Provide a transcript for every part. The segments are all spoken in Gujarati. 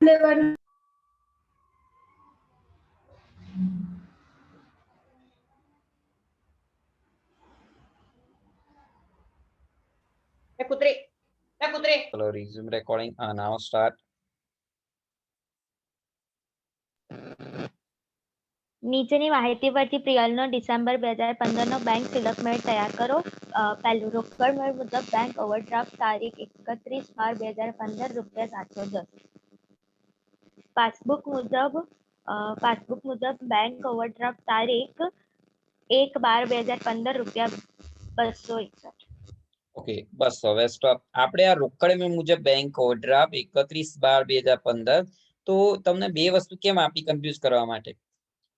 લેવાનું એ એ Hello, resume recording. Uh, now start. નીચેની માહિતી પરથી પ્રિયલનો ડિસેમ્બર બે હજાર પંદરનો બેંક સ્ટેટમેન્ટ તૈયાર કરો પહેલું રોકડ મેળ મુજબ બેંક ઓવરડ્રાફ્ટ તારીખ એકત્રીસ બાર બે હજાર પંદર રૂપિયા સાતસો દસ પાસબુક મુજબ પાસબુક મુજબ બેંક ઓવરડ્રાફ્ટ તારીખ એક બાર બે હજાર પંદર રૂપિયા બસો એકસઠ ઓકે બસ. હવે સ્ટોપ આપણે આ રોકડ મુજબ બેંક ઓવરડ્રાફ્ટ એકત્રીસ બાર બે હજાર પંદર. તો તમને બે વસ્તુ કેમ આપી કન્ફ્યુઝ કરવા માટે?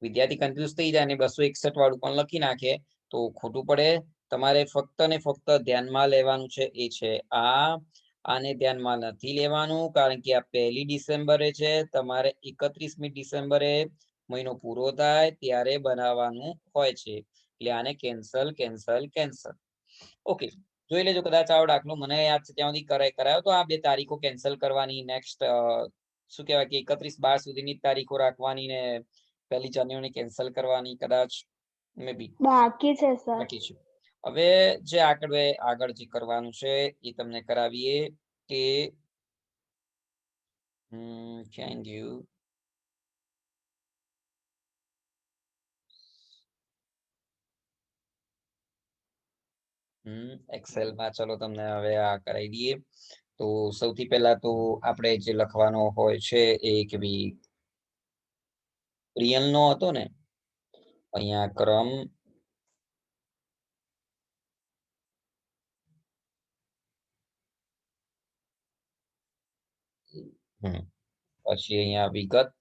વિદ્યાર્થી કન્ફ્યુઝ થઈ જાય અને બસો એકસઠ વાળું પણ લખી નાખે તો ખોટું પડે. તમારે ફક્ત ને ફક્ત ધ્યાનમાં લેવાનું છે, એ છે આ. આને ધ્યાનમાં નથી લેવાનું કારણ કે આ પહેલી ડિસેમ્બરે છે. તમારે એકત્રીસમી ડિસેમ્બરે મહિનો પૂરો થાય ત્યારે બનાવવાનું હોય છે. એટલે આને કેન્સલ કેન્સલ કેન્સલ ઓકે જોઈ લેજો કદાચ આવો દાખલો મને યાદ છે ત્યાં સુધી કરાય કરાયો તો આ બે તારીખો કેન્સલ કરવાની નેક્સ્ટ શું કહેવાય કે એકત્રીસ બાર સુધીની તારીખો રાખવાની ને પહેલી જાન્યુઆરી કેન્સલ કરવાની કદાચ મે બી બાકી છે સર. બાકી છે. હવે જે આગળ આગળ જે કરવાનું છે એ તમને કરાવીએ કે હમ ક્યાં એક્સેલમાં ચલો તમને હવે આ કરાવી દઈએ. તો સૌથી પહેલા તો આપણે જે લખવાનો હોય છે એ કે ભી રિયલ નો હતો ને, અહીંયા ક્રમ પછી અહીંયા વિગત,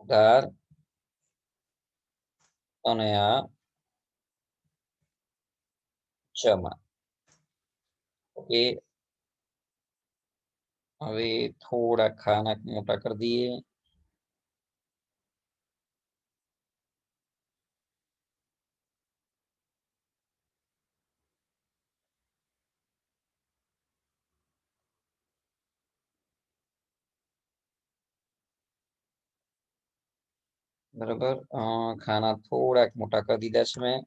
ઉધાર અને આ જમા ઓકે. હવે થોડા ખાના મોટા કરી દઈએ. બરાબર. અ, ખાના થોડાક મોટા કરી દીધા છે મેં.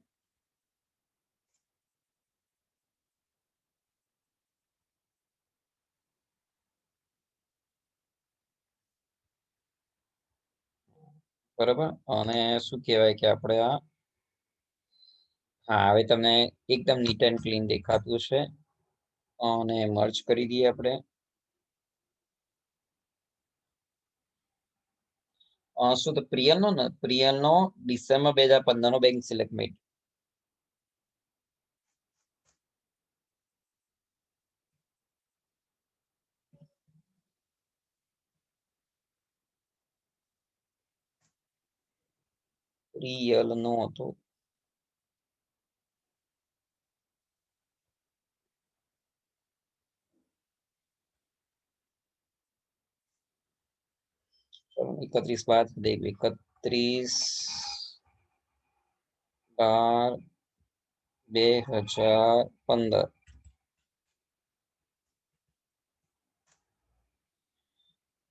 બરાબર? અને શું કહેવાય કે આપણે આ હા, હવે તમને એકદમ નીટ એન્ડ ક્લીન દેખાતું છે અને મર્જ કરી દઈએ આપણે. શું તો પ્રિયલનો ને, પ્રિયલનો ડિસેમ્બર બે હજાર પંદર નો બેંક સિલેક્ટમેન્ટ પ્રિયલ નો હતો ચલો એકત્રીસ બાદ દેખ એકત્રીસ બાર બે હજાર પંદર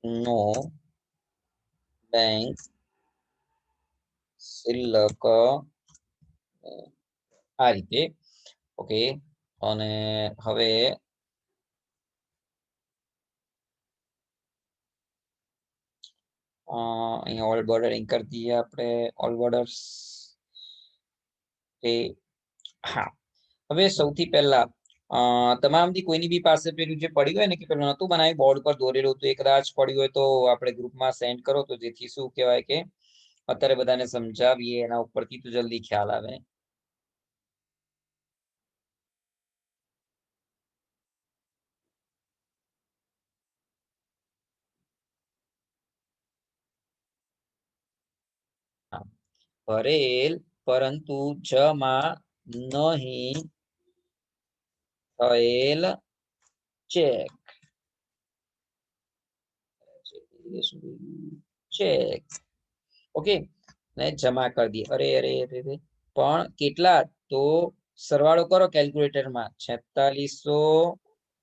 નો બેંક શિલ્લક આ રીતે. ઓકે અને હવે અહીંયા ઓલ બોર્ડરિંગ કરી દઈએ આપણે ઓલ બોર્ડર્સ એ હા. હવે સૌથી પહેલા અ, તમારામાંથી કોઈની બી પાસે પેલું જે પડ્યું હોય ને કે પેલું નતું બનાવ્યું બોર્ડ પર દોરેલું હતું એ કદાચ પડ્યું હોય તો આપણે ગ્રુપમાં સેન્ડ કરો તો જેથી શું કહેવાય કે અત્યારે બધાને સમજાવીએ એના ઉપરથી તો જલ્દી ખ્યાલ આવે ભરેલ પરંતુ જમા નહીં થયેલ ચેક ચેક ઓકે? ને જમા કરી દઈએ અરે અરે અરે પણ કેટલા? તો સરવાળો કરો કેલ્ક્યુલેટરમાં. છેતાલીસો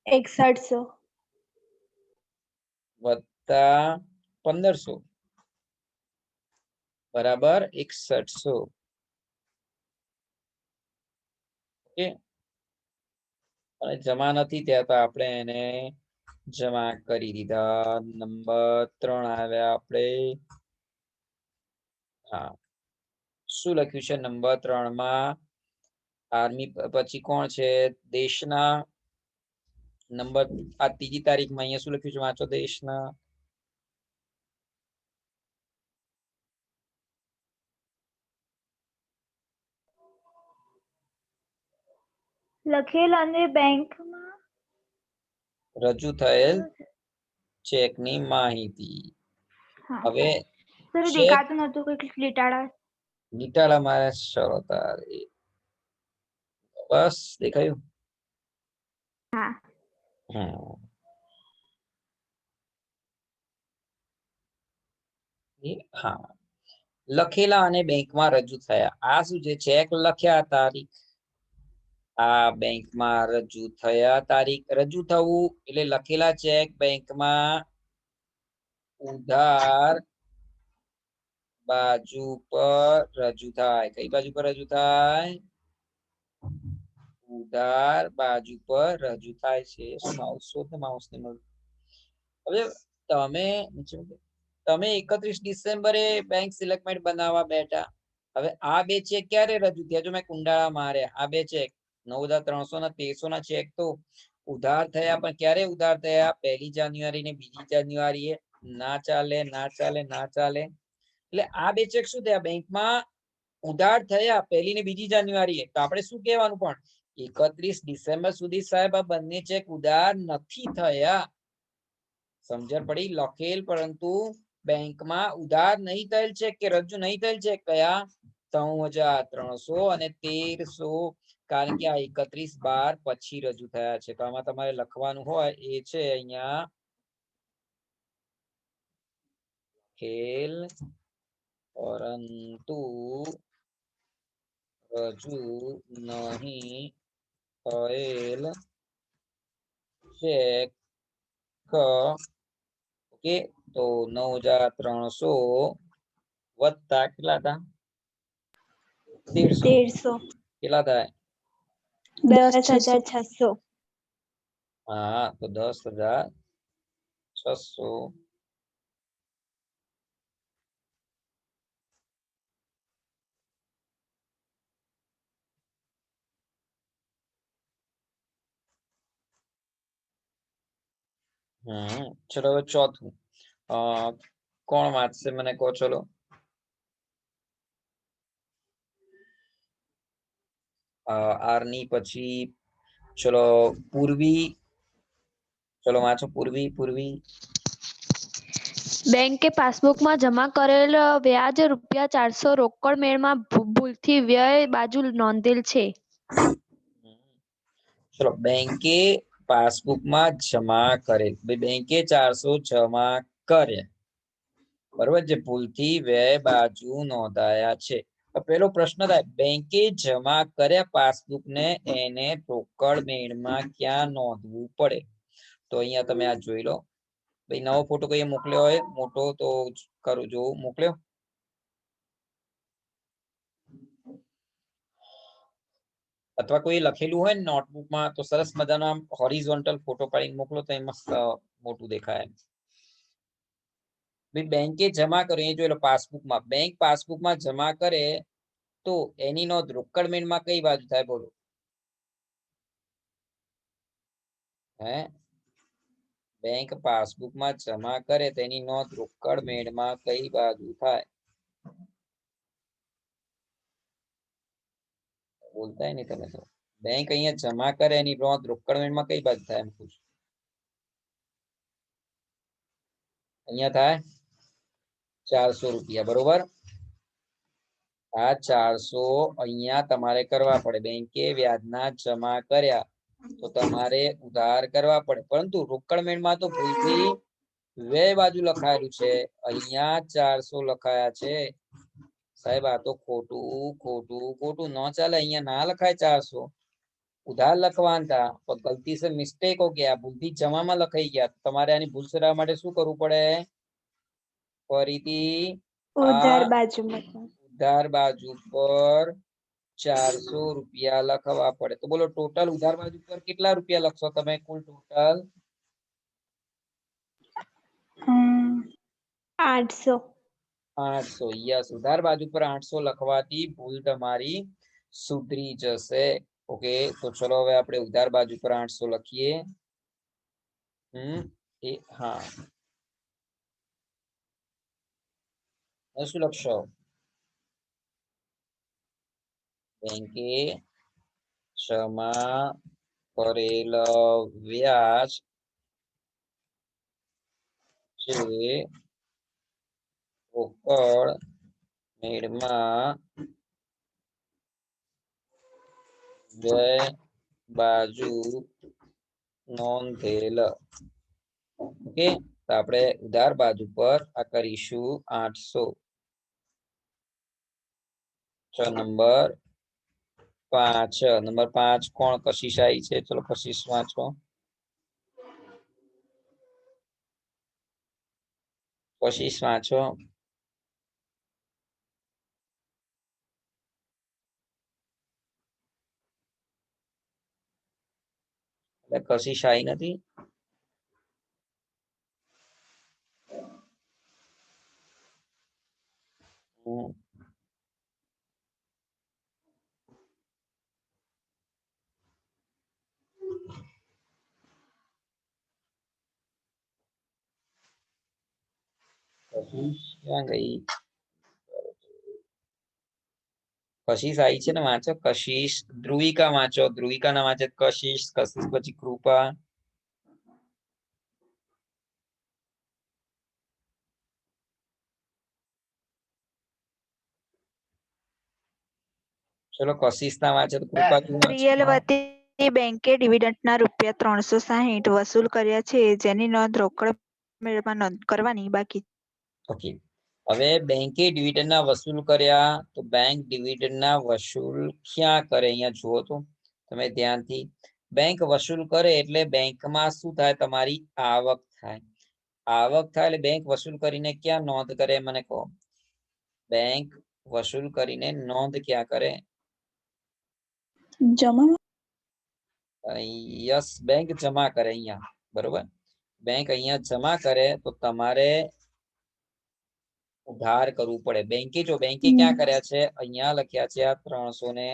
એકસઠસો. વત્તા પંદરસો. બરાબર એકસઠસો. ઓકે? અને જમા નથી ત્યાં તો આપણે એને જમા કરી દીધા. નંબર ત્રણ આવ્યા આપણે. હા. શું લખ્યું છે નંબર ત્રણમાં? આર્મી પછી કોણ છે? દેશના નંબર આ ત્રીજી તારીખમાં અહીંયા શું લખ્યું છે? વાંચો દેશના. લખેલ અને બેંકમાં રજૂ થયેલ ચેકની માહિતી. હવે સર દેખાતું નતું કંઈક લીટાડા નીટાળા મારે શરતા બસ દેખાયું? હા. હમ. હા. લખેલા અને બેંકમાં રજૂ થયા. આ શું છે? ચેક લખ્યા તારીખ. આ બેંકમાં રજૂ થયા તારીખ. રજૂ થવું એટલે લખેલા ચેક બેંકમાં ઉધાર બાજુ પર રજૂ થાય. કઈ બાજુ પર રજૂ થાય? ઉધાર બાજુ પર રજૂ થાય છે. માઉસ ને હવે તમે તમે એકત્રીસ ડિસેમ્બરે બેંક સિલેક્ટમેન્ટ બનાવવા બેઠા. હવે આ બે ચેક ક્યારે રજૂ થયા? જો મેં કુંડાળા માર્યા આ બે ચેક નવ હજાર ત્રણસો ના તેરસો ના ચેક તો ઉધાર થયા, પણ ક્યારે ઉધાર થયા? પહેલી જાન્યુઆરી ને બીજી જાન્યુઆરીએ. ના ચાલે ના ચાલે ના ચાલે. એટલે આ બે ચેક શું થયા? બેંકમાં ઉધાર થયા પહેલી ને બીજી જાન્યુઆરીએ. તો આપણે શું કહેવાનું પણ? એકત્રીસ ડિસેમ્બર સુધી સાહેબ આ બંને ચેક ઉધાર નથી થયા. સમજણ પડી? લખેલ, પરંતુ બેંકમાં ઉધાર નહીં થયેલ છે કે રજૂ નહીં થયેલ છે કયા? ત્રણ હજાર ત્રણસો અને તેરસો. કારણ કે આ એકત્રીસ બાર પછી રજૂ થયા છે. તો આમાં તમારે લખવાનું હોય એ છે અહીંયા. ખેલ પરંતુ રજુ નહીં થયેલ ચેક ઓકે તો નવ હજાર ત્રણસો વત્તા કેટલા હતા તેરસો કેટલા થાય દસ હજાર છસો હા તો દસ હજાર છસો હમ ચલો હવે ચોથું. અ કોણ વાંચશે? મને કહો ચલો. આરની પછી ચલો પૂર્વી. ચલો વાંચો. પૂર્વી પૂર્વી. બેંકે પાસબુકમાં જમા કરેલ વ્યાજ રૂપિયા ચારસો રોકડ મેળમાં ભૂલથી વ્યય બાજુ નોંધેલ છે. ચલો બેંકે પાસબુકમાં જમા ભાઈ બેંકે ચારસો જમા કર્યા બરોબર જે ભૂલથી બે બાજુ નોંધાયા છે. પેલો પ્રશ્ન થાય, બેંકે જમા કર્યા પાસબુક ને એને રોકડ મેળમાં ક્યાં નોંધવું પડે? તો અહીંયા તમે આ જોઈ લો. ભાઈ, નવો ફોટો કઈ મોકલ્યો હોય? મોટો તો કરું જોવું મોકલ્યો? અથવા કોઈ લખેલું હોય ને નોટબુકમાં તો સરસ મજાનો આમ હોરિઝોન્ટલ ફોટો પાડીને મોકલો તો એ મસ્ત મોટું દેખાય બેંકે જમા કર્યું, એ જોઈ પાસબુકમાં બેંક પાસબુકમાં જમા કરે તો એની નોંધ રોકડ મેળમાં કઈ બાજુ થાય બોલો? હે? બેંક પાસબુકમાં જમા કરે તેની નોંધ રોકડ મેળમાં કઈ બાજુ થાય? બોલતાય નહીં તમે તો. બેંક અહીંયા જમા કરે એની નોંધ રોકડ કઈ બાજુ થાય એમ પૂછ. અહીંયા થાય ચારસો રૂપિયા, બરોબર? આ ચારસો અહીંયા તમારે કરવા પડે. બેંકે વ્યાજના જમા કર્યા તો તમારે ઉધાર કરવા પડે. પરંતુ રોકડ મેળમાં તો ભૂલથી વ્યય બાજુ લખાયેલું છે. અહીંયા ચારસો લખાયા છે. સાહેબ આ તો ખોટું ખોટું ખોટું. ન ચાલે અહીંયા ના લખાય ચારસો. ઉધાર લખવાના હતા પણ ગલતી સે મિસ્ટેક હો ગયા. ભૂલથી જમામાં લખાઈ ગયા. તમારે આની ભૂલ સુધારવા માટે શું કરવું પડે? ફરીથી ઉધાર આ બાજુમાં. ઉધાર બાજુ પર ચારસો રૂપિયા લખવા પડે. તો બોલો ટોટલ ઉધાર બાજુ પર કેટલા રૂપિયા લખશો તમે? કુલ ટોટલ હમ, આઠસો. આઠસો. યસ ઉધાર બાજુ પર આઠસો લખવાથી ભૂલ તમારી સુધરી જશે. ઓકે, તો ચલો હવે આપણે ઉધાર બાજુ પર આઠસો લખીએ. હમ, એ, હા. શું લખશો? બેંકે ક્ષમા કરેલ વ્યાજ છે રોકડ મેળમાં બે બાજુ નોંધેલ. ઓકે, તો આપણે ઉધાર બાજુ પર આ કરીશું આઠસો. છ નંબર પાંચ નંબર પાંચ કોણ કશિશ આવી છે? ચલો કશિશ વાંચો. કશિશ વાંચો. એટલે કશિશ આવી નથી હમ. કશિશ ક્યાં ગઈ કશિશ આવી છે ને વાંચો કશિશ ધ્રુવિકા વાંચો ધ્રુવિકા ના વાંચે કશિશ કશિશ પછી કૃપા ચલો કશિશ ના વાંચે તો કૃપા રિયલવતી બેંકે ડિવિડન્ડના રૂપિયા ત્રણસો સાહીઠ વસૂલ કર્યા છે જેની નોંધ રોકડ મેળવવા નોંધ કરવાની બાકી. ઓકે હવે બેંકે ડિવિડન્ડ ના વસૂલ કર્યા તો બેંક ડિવિડન્ડ ના વસૂલ ક્યાં કરે? અહીંયા જુઓ તો તમે ધ્યાનથી. બેંક વસૂલ કરે એટલે બેંકમાં શું થાય? તમારી આવક થાય. આવક થાય એટલે બેંક વસૂલ કરીને ક્યાં નોંધ કરે? મને કહો. બેંક વસૂલ કરીને નોંધ ક્યાં કરે? જમા. યસ બેંક જમા કરે અહીંયા. બરોબર? બેંક અહીંયા જમા કરે તો તમારે ઉધાર કરવું પડે. બેંકે જો બેંકે ક્યાં કર્યા છે? અહીંયા લખ્યા છે આ ત્રણસો ને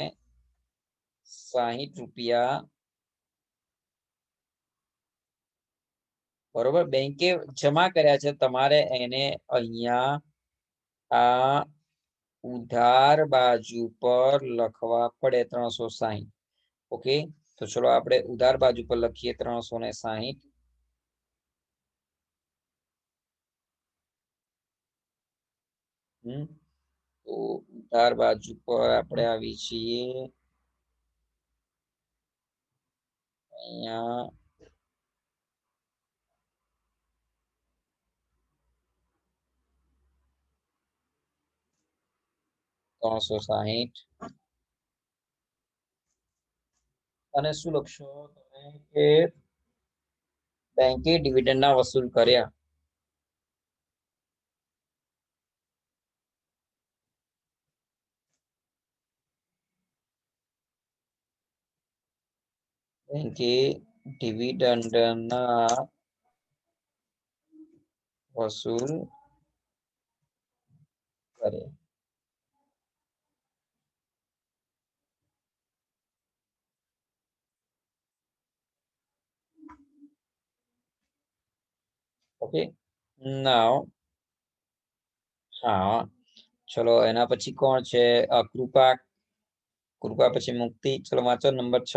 સાહીઠ રૂપિયા. બરોબર? બેંકે જમા કર્યા છે. તમારે એને અહીંયા આ ઉધાર બાજુ પર લખવા પડે ત્રણસો સાહીઠ. ઓકે? તો ચલો આપણે ઉધાર બાજુ પર લખીએ ત્રણસો ને સાહીઠ. તો ઉધાર બાજુ પર આપણે આવી છીએ. અહીંયા. ત્રણસો સાહીઠ. અને શું લખશો તમે કે બેંકે ડિવિડન્ડ ના વસૂલ કર્યા? બેંકે ડિવિડન્ડ ના વસૂલ કર્યા ઓકે નાવ હા ચલો એના પછી કોણ છે અ, કૃપા કૃપા પછી મુક્તિ ચલો વાંચો નંબર છ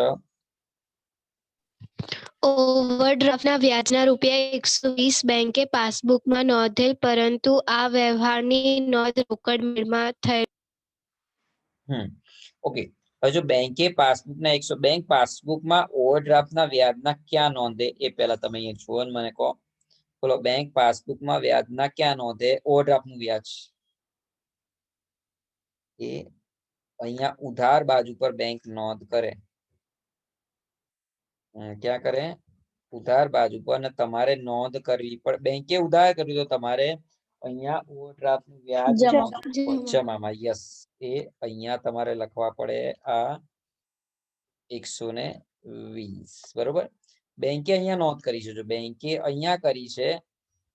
ઓવરડ્રાફ્ટના વ્યાજના રૂપિયા એકસો વીસ બેંકે પાસબુકમાં નોંધેલ, પરંતુ આ વ્યવહારની નોંધ રોકડ મેળમાં થયેલ હમ. ઓકે હવે જો બેંકે પાસબુકના એકસો, બેંક પાસબુકમાં ઓવરડ્રાફ્ટના વ્યાજના ક્યાં નોંધે? એ પહેલા તમે અહીંયા જુઓ મને કહો. બોલો, બેંક પાસબુકમાં વ્યાજના ક્યાં નોંધે? ઓવરડ્રાફ્ટનું વ્યાજ. એ અહીંયા ઉધાર બાજુ પર બેંક નોંધ કરે. ક્યાં કરે? ઉધાર બાજુ પર. અને તમારે નોંધ કરવી પડે બેંકે ઉધાર કર્યું તો તમારે અહીંયા ઓવરડ્રાફ્ટનું વ્યાજ. જમામાં યસ. એ અહીંયા તમારે લખવા પડે આ એકસો ને વીસ. બરોબર? બેંકે અહીંયા નોંધ કરી છે. જો બેંકે અહીંયા કરી છે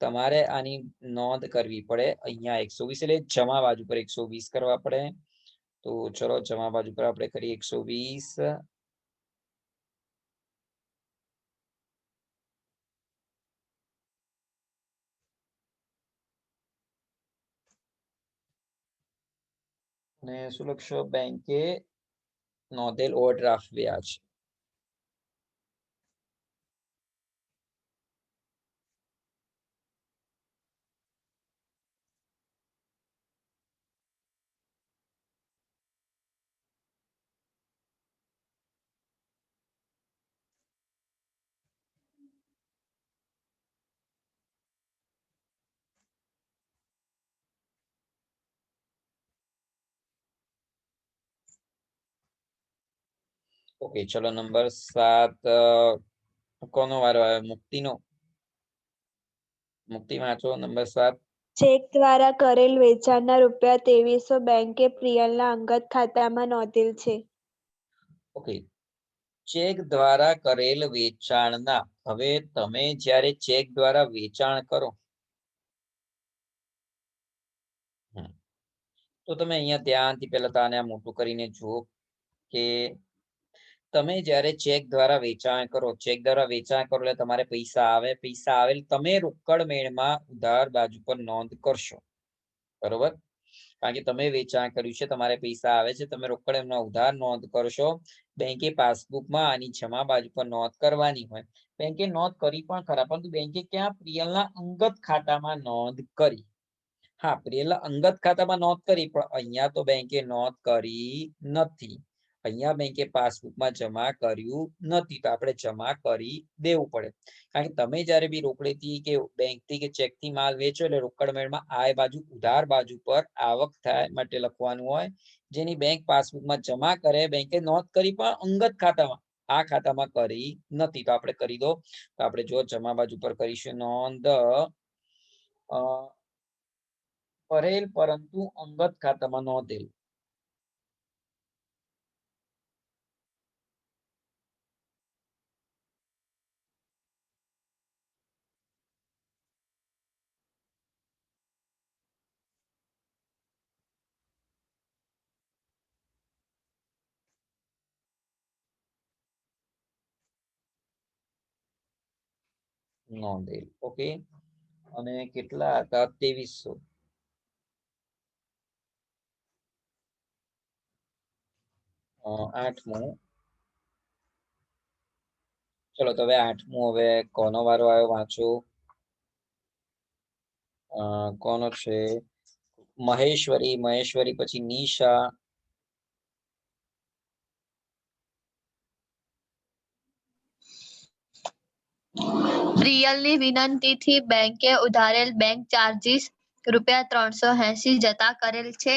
તમારે આની નોંધ કરવી પડે અહીંયા એકસો વીસ. એટલે જમા બાજુ પર એકસો વીસ કરવા પડે. તો ચલો જમા બાજુ પર આપણે કરીએ એકસો વીસ. અને શું લખશો બેંકે નોંધેલ ઓવરડ્રાફ્ટ વ્યાજ ઓકે ચલો નંબર સાત કોનો વારો આવ્યો મુક્તિનો મુક્તિ વાંચો નંબર સાત ચેક દ્વારા કરેલ વેચાણના રૂપિયા ત્રેવીસો બેંકે પ્રિયલના અંગત ખાતામાં નોંધેલ છે ઓકે ચેક દ્વારા કરેલ વેચાણના હવે તમે જ્યારે ચેક દ્વારા વેચાણ કરો તો તમે અહીંયા ધ્યાનથી પહેલા તાને આ મોટું કરીને જુઓ કે તમે જ્યારે ચેક દ્વારા વેચાણ કરો, ચેક દ્વારા વેચાણ કરો એટલે તમારે પૈસા આવે પૈસા આવે તમે રોકડ મેળમાં ઉધાર બાજુ પર નોંધ કરશો. બરોબર? કારણ કે તમે વેચાણ કર્યું છે, તમારે પૈસા આવે છે, તમે રોકડ એમના ઉધાર નોંધ કરશો. બેંકે પાસબુકમાં આની જમા બાજુ પર નોંધ કરવાની હોય. બેંકે નોંધ કરી પણ ખરા, પરંતુ બેંકે ક્યાં પ્રિયલના અંગત ખાતામાં નોંધ કરી? હા, પ્રિયલના અંગત ખાતામાં નોંધ કરી, પણ અહીંયા તો બેંકે નોંધ કરી નથી. અહીંયા બેંકે પાસબુકમાં જમા કર્યું નથી તો આપણે જમા કરી દેવું પડે. કારણ કે તમે જ્યારે બી રોકડેથી કે બેંકથી કે ચેકથી માલ વેચો એટલે રોકડ મેળમાં આ બાજુ ઉધાર બાજુ પર આવક થાય માટે લખવાનું હોય. જેની બેંક પાસબુકમાં જમા કરે બેંકે નોંધ કરી પણ અંગત ખાતામાં. આ ખાતામાં કરી નથી તો આપણે કરી દો. તો આપણે જો જમા બાજુ પર કરીશું નોંધ અ, કરેલ પરંતુ અંગત ખાતામાં નોંધેલ. નોંધેલ ઓકે અને કેટલા હતા? ત્રેવીસો. આઠમું. ચલો, તો હવે આઠમું હવે કોનો વારો આવ્યો? વાંચો. કોનો છે? મહેશ્વરી. મહેશ્વરી પછી નિશા. પ્રિયલની વિનંતીથી બેંકે ઉધારેલ બેંક ચાર્જીસ રૂપિયા ત્રણસો એસી જતા કરેલ છે,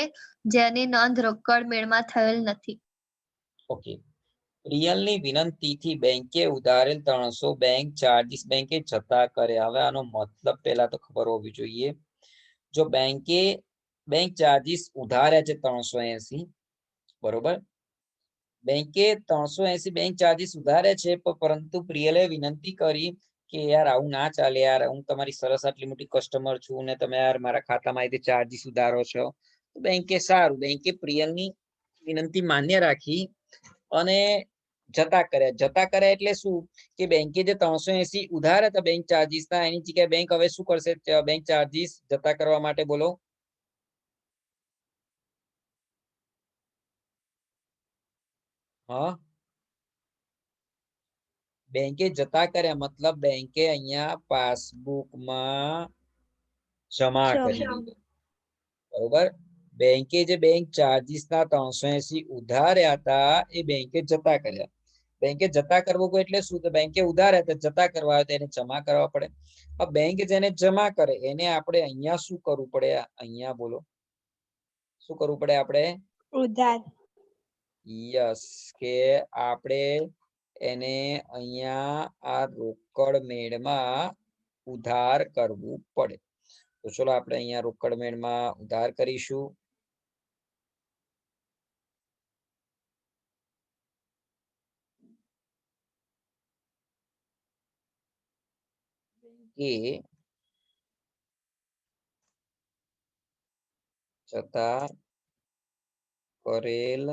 જેની નોંધ રોકડ મેળમાં થયેલ નથી. ઓકે. પ્રિયલની વિનંતીથી બેંકે ઉધારેલ ત્રણસો બેંક ચાર્જીસ બેંકે જતા કરે. હવે આનો મતલબ પહેલા તો ખબર હોવી જોઈએ. જો બેંકે, બેંક ચાર્જીસ ઉધાર્યા છે ત્રણસો એસી બરોબર? બેંકે ત્રણસો એસી બેંક ચાર્જીસ ઉધારે છે પરંતુ પ્રિયલે વિનંતી કરી કે યાર આવું ના ચાલે યાર, હું તમારી સરસ આટલી મોટી કસ્ટમર છું ને તમે યાર મારા ખાતામાં એ ચાર્જીસ ઉધારો છો. તો બેંકે સારું બેંકે પ્રિયલની વિનંતી માન્ય રાખી અને જતા કર્યા. જતા કર્યા એટલે શું? કે બેંકે જે ત્રણસો એસી ઉધાર હતા બેંક ચાર્જીસ ના, એની જગ્યાએ બેંક હવે શું કરશે? બેંક ચાર્જીસ જતા કરવા માટે બોલો. હા? બેંકે જતા કર્યા મતલબ બેંકે અહીંયા પાસબુકમાં જમા કરી બરોબર? બેંકે જે બેંક ચાર્જીસ ના ત્રણસો એસી ઉધાર્યા હતા એ બેંકે જતા કર્યા. બેંકે જતા કરવું કોઈ એટલે શું? તો બેંકે ઉધાર્યા હતા જતા કરવા આવે તો એને જમા કરવા પડે. બેંક જેને જમા કરે એને આપણે અહીંયા શું કરવું પડે? અહીંયા બોલો. શું કરવું પડે આપણે? ઉધાર. યસ કે આપણે એને અહીંયા આ રોકડ મેળમાં ઉધાર કરવું પડે. તો ચલો આપણે અહીંયા રોકડ મેળમાં ઉધાર કરીશું. કે જતા કરેલ